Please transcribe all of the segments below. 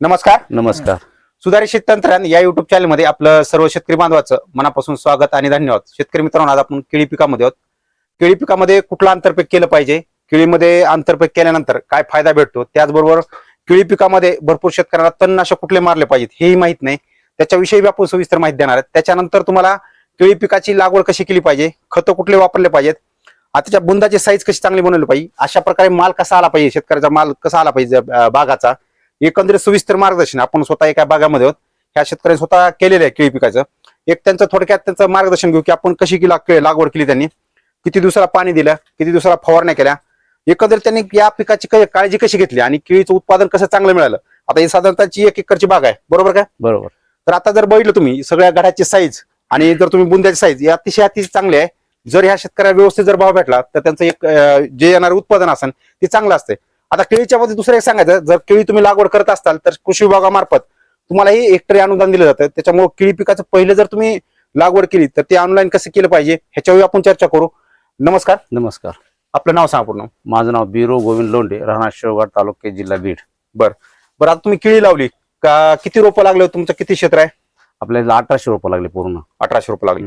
नमस्कार. नमस्कार. सुधारित शेततंत्रज्ञान या युट्यूब चॅनलमध्ये आपलं सर्व शेतकरी बांधवाचं मनापासून स्वागत आणि धन्यवाद. शेतकरी मित्रांनो आज आपण केळी पिकामध्ये आहोत. केळी पिकामध्ये कुठलं आंतरपीक केलं पाहिजे? केळीमध्ये आंतरपीक केल्यानंतर काय फायदा भेटतो? त्याचबरोबर केळी पिकामध्ये भरपूर शेतकऱ्यांना तणनाशक कुठले मारले पाहिजेत हेही माहीत नाही. त्याच्याविषयी आपण सविस्तर माहिती देणार आहेत. त्याच्यानंतर तुम्हाला केळी पिकाची लागवड कशी केली पाहिजे? खतं कुठले वापरले पाहिजेत? आता त्याच्या बुंदाची साईज कशी चांगली बनवली पाहिजे? अशा प्रकारे माल कसा आला पाहिजे? शेतकऱ्याचा माल कसा आला पाहिजे? अं, बागाचा? एकंदरीत सविस्तर मार्गदर्शन. आपण स्वतः एका बागामध्ये आहोत. ह्या शेतकऱ्यांनी स्वतः केलेलं आहे केळी पिकाचं. एक त्यांचं थोडक्यात त्यांचं मार्गदर्शन घेऊ की आपण कशी केली लागवड केली त्यांनी. किती दिवसाला पाणी दिलं किती दिवसाला फवारण्या केल्या. एकंदरीत त्यांनी या पिकाची काळजी कशी घेतली आणि केळीचं उत्पादन कसं चांगलं मिळालं. आता ही साधारणतःची एक एकरची बाग आहे. बरोबर काय बरोबर. तर आता जर बघितलं तुम्ही सगळ्या घडाची साईज आणि जर तुम्ही बुंद्याची साईज या अतिशय अतिशय चांगली आहे. जर ह्या शेतकऱ्याला व्यवस्थित जर भाव भेटला तर त्यांचं एक जे येणारं उत्पादन असेल ते चांगलं असते आता केळीच्या मध्ये दुसरं एक सांगायचं जर केळी तुम्ही लागवड करत असाल तर कृषी विभागामार्फत तुम्हालाही हेक्टरी अनुदान दिलं जातं. त्याच्यामुळे केळी पिकाचं पहिलं जर तुम्ही लागवड केली तर ते ऑनलाईन कसं केलं पाहिजे ह्याच्यावर आपण चर्चा करू. नमस्कार. नमस्कार. आपलं नाव सांगा पूर्ण. माझं नाव बिरो गोविंद लोंढे राहणार शेवगाड तालुक्यात जिल्हा बीड. बरं. आता तुम्ही केळी लावली का किती रोपं लागले तुमचं किती क्षेत्र आहे? आपल्याला अठराशे रुपये लागले पूर्ण. अठराशे रोपं लागली.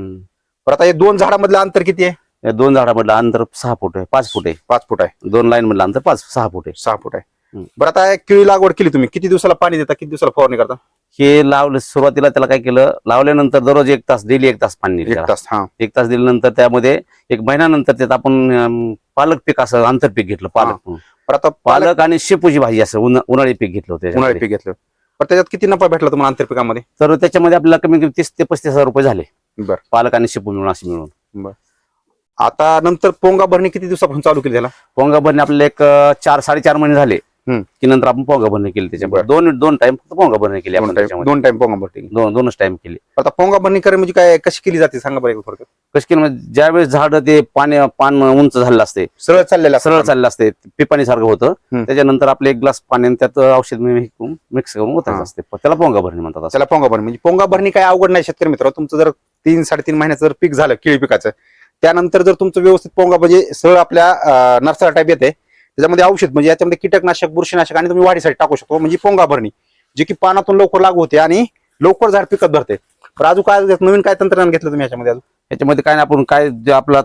बरं आता हे दोन झाडामधलं अंतर किती आहे? या दोन झाडामधलं अंतर सहा फूट आहे पाच फूट आहे. पाच फूट आहे. दोन लाईन मधलं अंतर पाच सहा फूट आहे. सहा फूट आहे. हम्म. बरं आता केळी लागवड केली तुम्ही. किती दिवसाला पाणी देता किती दिवसाला फवारणी करता? हे लावलं सुरुवातीला त्याला काय केलं लावल्यानंतर दररोज एक तास डेली एक तास पाणी दिलं एक त्याला. तास हा. एक तास दिल्यानंतर त्यामध्ये एक महिन्यानंतर त्यात आपण अं, पालक पीक असं आंतरपीक घेतलं पालक. म्हणून. बरं आता पालक पालक आणि शेपूची भाजी असं उन्हा- उन्हाळी पीक घेतलं होतं उन्हाळी त्याच्यामध्ये. पीक घेतलं. पण त्याच्यात किती नफा भेटला तुम्हाला आंतरपिकामध्ये तर त्याच्यामध्ये आपल्याला कमी कमी तीस ते पस्तीस हजार रुपये झाले. बरं. पालक आणि शेपू मिळून असे मिळून. आता नंतर पोंगा भरणी किती दिवसापासून चालू केली त्याला? पोंगा भरणी आपल्याला एक अं, चार साडेचार महिने झाले. हम्म. की नंतर आपण पोंगा भरणी केली त्याच्यामध्ये. दोन दोन टाइम फक्त पोंगा भरणी केली आपण दोन टाइम त्याच्यामध्ये. दोन टाइम पोंगा भरणी दोन दोनच टाइम केली. आता पोंगा भरणी करे म्हणजे काय कशी केली जाते? सांगा बरं एक थोडक्यात. कशी केली म्हणजे ज्यावेळेस झाड ते पाणी पान उंच झालेलं असते सरळ चाललेला सरळ चाललं असते पिपाणी सारखं होतं. त्याच्यानंतर आपले एक ग्लास पाणी आणि त्यात औषध मिक्स करून हा. असते. त्याला पोंगा भरणी म्हणतात असं. त्याला पोंगा भरणी. म्हणजे पोंगा भरणी काय अवघड नाही शेतकरी मित्र तुमचं जर तीन साडेतीन महिन्याचं जर पीक झालं केळी पिकाचं त्यानंतर जर तुमचं व्यवस्थित पोंगा म्हणजे सरळ आपल्या नर्सरा टाईप येते त्याच्यामध्ये औषध म्हणजे याच्यामध्ये कीटकनाशक बुरशीनाशक आणि तुम्ही वाढीसाठी टाकू शकतो. म्हणजे पोंगा भरणी जी की पानातून लवकर लागू होते आणि लवकर झाड पिकत भरते तर अजून काय नवीन काय तंत्रज्ञान घेतलं तुम्ही याच्यामध्ये अजून? याच्यामध्ये काय आपण काय जे आपला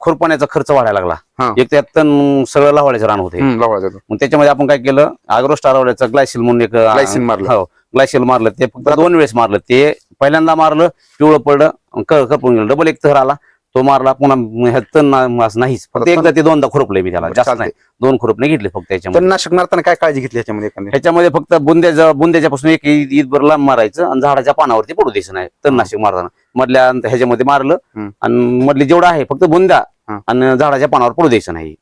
खुरपण्याचा खर्च वाढायला हा. लागला एक त्यात तण सगळं लावायचं रान होते. मग त्याच्यामध्ये आपण काय केलं अग्रो स्टारवल्याचं ग्लायसिल म्हणून एक Glycine मारलं. हो ग्लायसिल मारलं. ते फक्त दोन वेळेस मारलं. ते पहिल्यांदा मारलं पिवळं पडलं करपून गेलं. डबल एक थर आला. तो मारला पुन्हा ह्यात तण ना- असं नाहीच. फक्त एकदा ते दोनदा खुरपले मी त्याला बरं, जास्त चालतंय. नाही. दोन खुरपणे घेतले फक्त त्याच्यामध्ये तणनाशक मारताना काय काळजी घेतली याच्यामध्ये एखादी? ह्याच्यामध्ये फक्त बुंद्याच्या बुंद्याच्या पासून एक ईद ईदभर लांब मारायचं आणि झाडाच्या पानावरती पडू द्यायचं नाही. तणनाशक मारताना. मधल्या अंत- ह्याच्यामध्ये मारलं. आणि मधली जेवढं आहे फक्त बुंद्या हा. आणि झाडाच्या पानावर पडू द्यायचं नाही.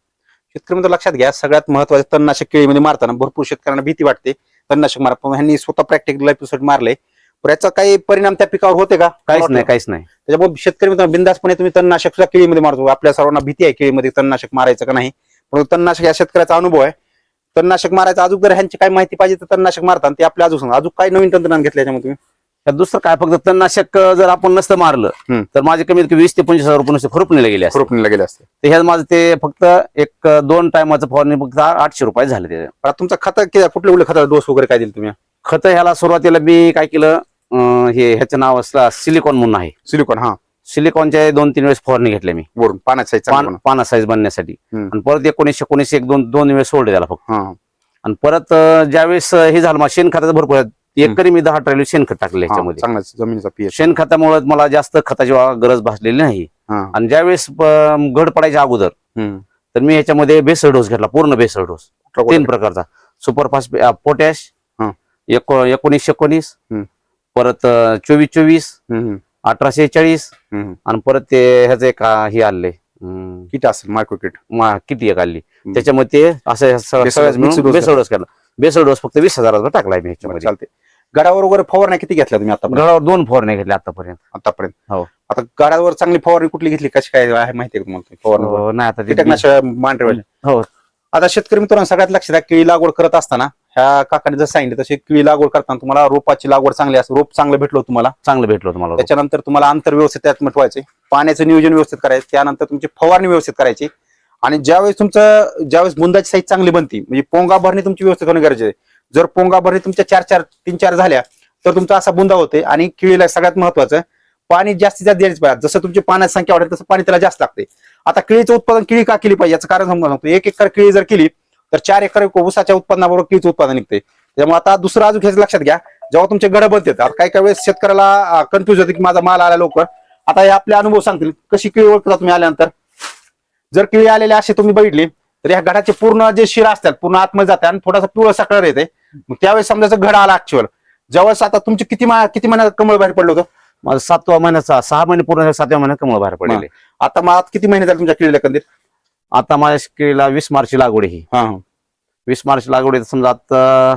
शेतकरी मित्र लक्षात घ्या सगळ्यात महत्वाचं तणनाशक केळीमध्ये मारताना भरपूर शेतकऱ्यांना भीती वाटते. तणनाशक मार पण ह्यांनी स्वतः प्रॅक्टिकल एपिसोड मारले. पण याचा काही परिणाम त्या पिकावर होते का? काहीच नाही काहीच नाही. त्याच्यामुळे शेतकरी मित्र बिंदासपणे तुम्ही तणनाशक सुद्धा केळीमध्ये मारतो. आपल्या सर्वांना भीती आहे केळीमध्ये तणनाशक मारायचं का नाही. पण तणनाशक या शेतकऱ्याचा अनुभव आहे. तणनाशक मारायचा अजून जर ह्यांची काय माहिती पाहिजे तर तणनाशक मारतात ते आपल्या अजून सांगा अजून काय नवीन तंत्रज्ञान घेतलं याच्यामध्ये तुम्ही? दुसरं काय फक्त तणनाशक जर आपण नसतं मारलं. तर माझे कमीत कमी वीस ते पंचवीस हजार रुपये नुसते खुरपणीला गेले असते. खुरपणीला गेले असते. तर ह्यात माझं ते फक्त एक दोन टायमाचं फवारणी फक्त आठशे रुपये झाले ते. तुमचा खत कुठले कुठले खता डोस वगैरे काय दिले तुम्ही? खत ह्याला सुरुवातीला मी काय केलं हे ह्याचं नाव असलं सिलिकॉन म्हणून आहे. सिलिकॉन हा. सिलिकॉनच्या दोन तीन वेळेस फवारणी घेतल्या मी. वरून size चांगला पान पाना साईज बनण्यासाठी. आणि परत एकोणीसशे एकोणीसशे एक दोन दोन वेळेस सोडले त्याला फक्त. आणि परत ज्यावेळेस हे झालं मला शेणखताचं भरपूर. एकरी मी दहा ट्रॅली शेणखत टाकले जमिनीचा शेणखतामुळे मला जास्त खताची गरज भासलेली नाही. आणि ज्यावेळेस घड पडायच्या अगोदर. तर मी ह्याच्यामध्ये बेसळ डोस घेतला पूर्ण बेसळ डोस तीन? प्रकारचा. Superfast potash. एको- एकोणीसशे एकोणीस. परत चोवीस चोवीस अठराशे चाळीस. आणि परत ते ह्याचं एक हे आले किट असेल मायक्रो किट किती एक आली त्याच्यामध्ये ते असं बेसळ डोस केला. बेसळ डोस फक्त वीस हजाराचा टाकलाय मी ह्याच्यामध्ये. चालते गडावर वगैरे फवारण्या किती घेतल्या तुम्ही आता गडावर दोन फवारण्या घेतल्या आतापर्यंत. आतापर्यंत? हो. आता गडावर चांगली फवारणी कुठली घेतली? कशी काय आहे माहिती आहे तुम्हाला? फवारणी हो, नाही आता कीटकनाशक मांडरे हो. आता शेतकरी मित्रांनो सगळ्यात लक्षात द्या केळी लागवड करत असताना ह्या काकाने जर सांगितलं तशी केळी लागवड करताना तुम्हाला रोपाची लागवड चांगली असते. रोप चांगलं भेटलं तुम्हाला. चांगलं भेटलं तुम्हाला त्याच्यानंतर तुम्हाला अंतर व्यवस्थित त्यात मिटवायचे. पाण्याचं नियोजन व्यवस्थित करायचं. त्यानंतर तुमची फवारणी व्यवस्थित करायची. आणि ज्यावेळेस तुमचं ज्यावेळेस बुंदाची साईज चांगली बनती म्हणजे पोंगा भरणी तुमची व्यवस्थित होणं गरजेचं आहे. जर पोंगा भरणी तुमच्या चार चार तीन चार झाल्या तर तुमचा असा बुंदा होते. आणि केळीला सगळ्यात महत्वाचं पाणी जास्तीत जास्त द्यायच पाहिजे. जसं तुमची पाण्याची संख्या वाढेल तसं पाणी त्याला जास्त लागते. आता केळीचं उत्पादन केळी का केली पाहिजे? याचं कारण समजा सांगतो. एक एकर केळी जर केली तर चार एकर ऊसाच्या उत्पन्नाबरोबर केळीचं उत्पादन निघते त्यामुळे आता दुसरं अजून घ्यायचं लक्षात घ्या. जेव्हा तुमचे गड बनतात आता काही काही वेळेस शेतकऱ्याला कन्फ्युज होते की माझा माल आला लवकर. आता हे आपले अनुभव सांगतील. कशी केळी ओळखता तुम्ही आल्यानंतर? जर केळी आलेले असे तुम्ही बघितली तर या घडाचे पूर्ण जे शिरा असतात पूर्ण आतमध्ये जाते आणि थोडासा पिवळसा कलर येते. मग त्यावेळेस समजायचं घड आला ऍक्च्युअल ज्यावेळेस आता तुमचे किती मा- किती महिन्यात कमळ बाहेर पडलं होतं? माझा सातवा महिन्याचा सहा महिने पूर्ण झाले, सातव्या महिन्यात कमळ बाहेर पडलेले. आता मग किती महिने झाले तुमच्या केळीला कंदील आता माझ्या केळीला वीस मार्चची लागवड आहे ही. हा. हा वीस मार्च लागवड आहे तर समजा आता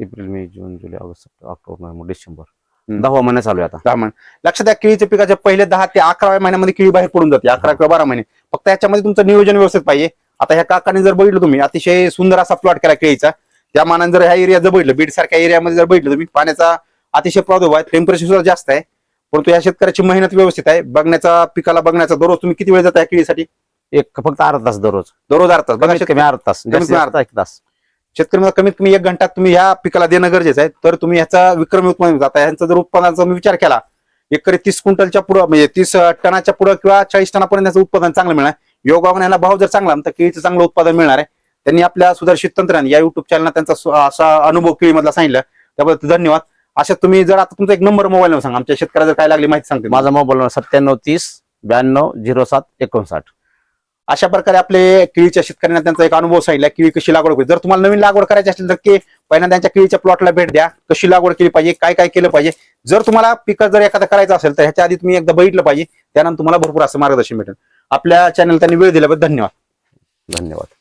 एप्रिल मे जून जुलै ऑगस्ट सप्टेंबर ऑक्टोबर नोव्हेंबर डिसेंबर. हम्म. दहावा महिना चालू आहे आता. दहा महिने. लक्षात द्या केळीच्या पिकाच्या पहिले दहा ते अकराव्या महिन्यामध्ये केळी बाहेर पडून जाते अकरा किंवा बारा महिने. फक्त याच्यामध्ये तुमचं नियोजन व्यवस्थित पाहिजे. आता ह्या काकाने जर बघितलं तुम्ही अतिशय सुंदर असा प्लॉट केला केळीचा. त्या मानाने जर ह्या एरिया जर बघितलं बीड सारख्या एरियामध्ये जर बघितलं तुम्ही पाण्याचा अतिशय प्रादुर्भाव आहे टेम्परेचर सुद्धा जास्त आहे. परंतु या शेतकऱ्याची मेहनत व्यवस्थित आहे. बघण्याचा पिकाला बघण्याचा दररोज तुम्ही किती वेळ जाता केळीसाठी? एक फक्त अर्धा तास दररोज. दररोज अर्धा तास. बघा कमीत कमी अर्धा तास कमीत जास्तीत कमी जास्त एक तास. शेतकऱ्यांना कमीत कमी एक घंटा तुम्ही ह्या पिकाला देणं गरजेचं आहे. तर तुम्ही ह्याचा विक्रमी उत्पन्न आता ह्यांचा जर उत्पन्नाचा मी विचार केला एकरी तीस क्विंटलच्या पुढं म्हणजे तीस टनाच्या पुढं किंवा चाळीस टनापर्यंत याचं उत्पादन चांगलं मिळणार. योगाने ह्याला भाव जर चांगला तर केळीचं चांगलं उत्पादन मिळणार आहे. त्यांनी आपल्या सुधारित तंत्राने या युट्यूब चॅनलला त्यांचा असा अनुभव केळीमधला सांगितलं. त्याबद्दल धन्यवाद. अशा तुम्ही जर आता तुमचा एक नंबर मोबाईल नंबर सांगा. आमच्या शेतकऱ्याला जर काय लागली माहिती सांगते माझा मोबाईल नंबर सत्त्याण्णव तीस ब्याण्णव झिरो सात एकोणसाठ. अशा प्रकारे आपले केळीच्या शेतकऱ्यांना त्यांचा एक अनुभव सांगितला केळी कशी लागवड होईल जर तुम्हाला नवीन लागवड करायची असेल तर के पहिल्यांदा त्यांच्या केळीच्या प्लॉटला भेट द्या कशी लागवड केली पाहिजे काय काय केलं पाहिजे. जर तुम्हाला पिकं जर एखादं करायचं असेल तर ह्याच्या आधी तुम्ही एकदा बघितलं पाहिजे त्यानंतर तुम्हाला भरपूर असं मार्गदर्शन भेटेल. आपल्या चॅनल त्यांनी वेळ दिल्याबद्दल धन्यवाद. धन्यवाद.